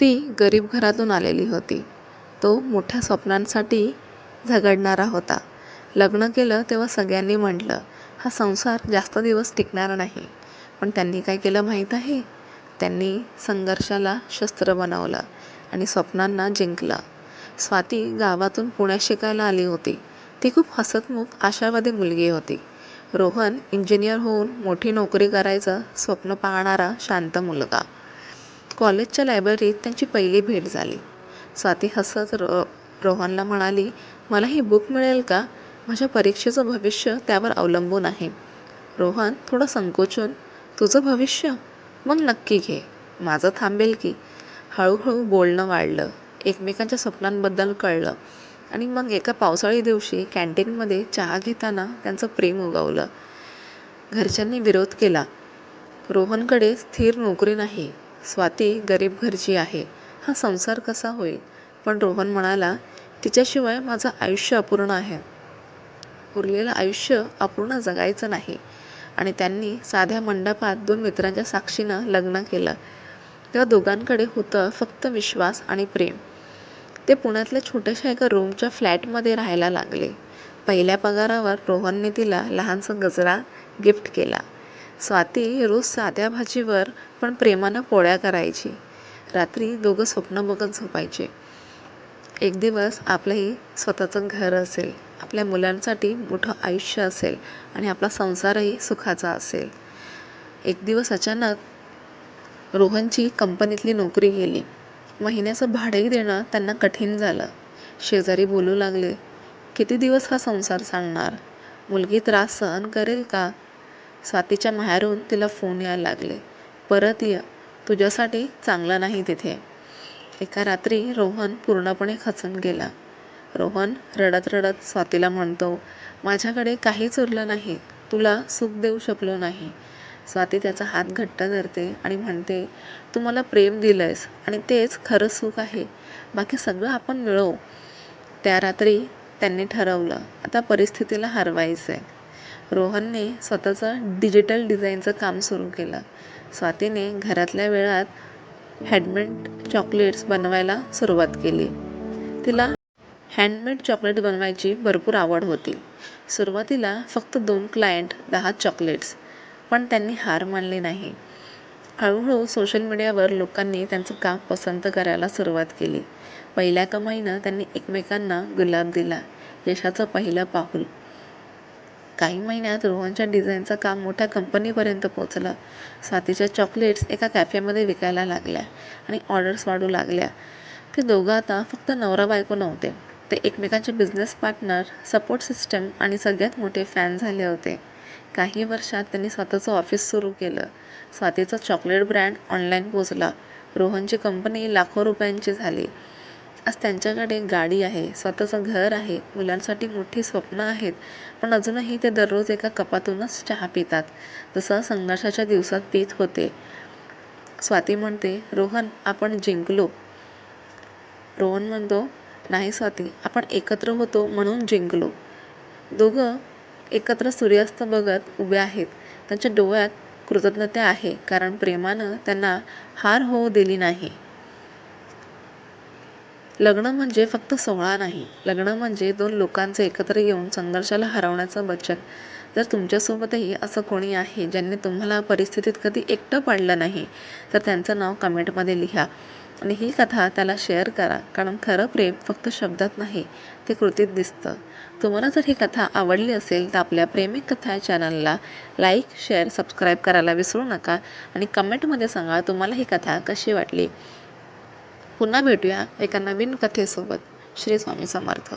ती गरीब घरातून आलेली होती. तो मोठ्या स्वप्नांसाठी झगडणारा होता. लग्न केलं तेव्हा सगळ्यांनी म्हटलं, हा संसार जास्त दिवस टिकणार नाही. पण त्यांनी काय केलं माहीत आहे? त्यांनी संघर्षाला शस्त्र बनवलं आणि स्वप्नांना जिंकलं. स्वाती गावातून पुण्यात शिकायला आली होती. ती खूप हसतमुख, आशावादी मुलगी होती. रोहन इंजिनियर होऊन मोठी नोकरी करायचं स्वप्न पाहणारा शांत मुलगा. कॉलेजच्या लायब्ररीत त्यांची पहिली भेट झाली. स्वाती हसत रोहनला म्हणाली, मला ही बुक मिळेल का? माझ्या परीक्षेचं भविष्य त्यावर अवलंबून आहे. रोहन थोडं संकोचून, तुझं भविष्य? मग नक्की घे. माझं थांबेल की? हळूहळू बोलणं वाढलं. एकमेकांच्या स्वप्नांबद्दल कळलं आणि मग एका पावसाळी दिवशी कॅन्टीनमध्ये चहा घेताना त्यांचं प्रेम उगवलं. घरच्यांनी विरोध केला. रोहनकडे स्थिर नोकरी नाही. स्वाती गरीब घरची आहे. हा संसार कसा होईल? पण रोहन म्हणाला, तिच्याशिवाय माझं आयुष्य अपूर्ण आहे. उरलेलं आयुष्य अपूर्ण जगायचं नाही. आणि त्यांनी साध्या मंडपात दोन मित्रांच्या साक्षीनं लग्न केलं. त्या दोघांकडे होतं फक्त विश्वास आणि प्रेम. ते पुण्यातल्या छोट्याशा एका रूमच्या फ्लॅटमध्ये राहायला लागले. पहिल्या पगारावर रोहनने तिला लहानसा गजरा गिफ्ट केला. स्वाती रोज साध्या भाजीवर पण प्रेमानं पोळ्या करायची. रात्री दोघं स्वप्न बघत झोपायचे. एक दिवस आपलंही स्वतःचं घर असेल, आपल्या मुलांसाठी मोठं आयुष्य असेल आणि आपला संसारही सुखाचा असेल. एक दिवस अचानक रोहनची कंपनीतली नोकरी गेली. महिन्याचं भाडंही देणं त्यांना कठीण झालं. शेजारी बोलू लागले, किती दिवस हा संसार चालणार? मुलगी त्रास सहन करेल का? स्वातीच्या माहेरून तिला फोन यायला लागले, परत ये, तुझ्यासाठी चांगलं नाही तिथे. एका रात्री रोहन पूर्णपणे खचून गेला. रोहन रडत रडत स्वातीला म्हणतो, माझ्याकडे काहीच उरलं नाही. तुला सुख देऊ शकलो नाही. स्वाती त्याचा हात घट्ट धरते आणि म्हणते, तू मला प्रेम दिलंयस आणि तेच खरं सुख आहे. बाकी सगळं आपण मिळवू. त्या रात्री त्यांनी ठरवलं, आता परिस्थितीला हरवायचं आहे रोहनने स्वतःचं डिजिटल डिझाईनचं काम सुरू केलं. स्वातीने घरातल्या वेळात हँडमेड चॉकलेट्स बनवायला सुरुवात केली. तिला हँडमेड चॉकलेट बनवायची भरपूर आवड होती. सुरुवातीला फक्त दोन क्लायंट, दहा चॉकलेट्स. पण त्यांनी हार मानली नाही. हळूहळू सोशल मीडियावर लोकांनी त्यांचं काम पसंत करायला सुरुवात केली. पहिल्या कमाईनं त्यांनी एकमेकांना गुलाब दिला. यशाचं पहिलं पाऊल. काही महिन्यात रोहनच्या डिझाईनचं काम मोठ्या कंपनीपर्यंत पोचलं स्वातीच्या चॉकलेट्स एका कॅफेमध्ये विकायला लागल्या आणि ऑर्डर्स वाढू लागल्या. ते दोघं आता फक्त नवरा बायको नव्हते. ते एकमेकांचे बिझनेस पार्टनर, सपोर्ट सिस्टम आणि सगळ्यात मोठे फॅन झाले होते. काही वर्षांत त्यांनी स्वतःचं ऑफिस सुरू केलं. स्वातीचा चॉकलेट ब्रँड ऑनलाईन पोहोचला. रोहनची कंपनी लाखो रुपयांची झाली. आज त्यांच्याकडे गाडी आहे, स्वतःचं घर आहे, मुलांसाठी मोठी स्वप्नं आहेत. पण अजूनही ते दररोज एका कपातूनच चहा पितात, जसं संघर्षाच्या दिवसात पीत होते. स्वाती म्हणते, रोहन आपण जिंकलो. रोहन म्हणतो, नाही स्वाती, आपण एकत्र होतो म्हणून जिंकलो. दोघं एकत्र सूर्यास्त बघत उभे आहेत. त्यांच्या डोळ्यात कृतज्ञता आहे कारण प्रेमानं त्यांना हार होऊ दिली नाही. लग्न म्हणजे फक्त सोहळा नाही. लग्न म्हणजे दोन लोकांचे एकत्र येऊन संघर्षाला हरवण्याचं वचन. जर तुमच्यासोबतही असं कोणी आहे ज्यांनी तुम्हाला परिस्थितीत कधी एकटं पाडलं नाही, तर त्यांचं नाव कमेंटमध्ये लिहा आणि ही कथा त्याला शेअर करा कारण खरं प्रेम फक्त शब्दात नाही, ते कृतीत दिसतं. तुम्हाला जर ही कथा आवडली असेल तर आपल्या प्रेमिक कथा या चॅनलला लाईक, शेअर, सबस्क्राईब करायला विसरू नका आणि कमेंटमध्ये सांगा तुम्हाला ही कथा कशी वाटली. पुन्हा भेटूया एका नवीन कथेसोबत. श्री स्वामी समर्थ.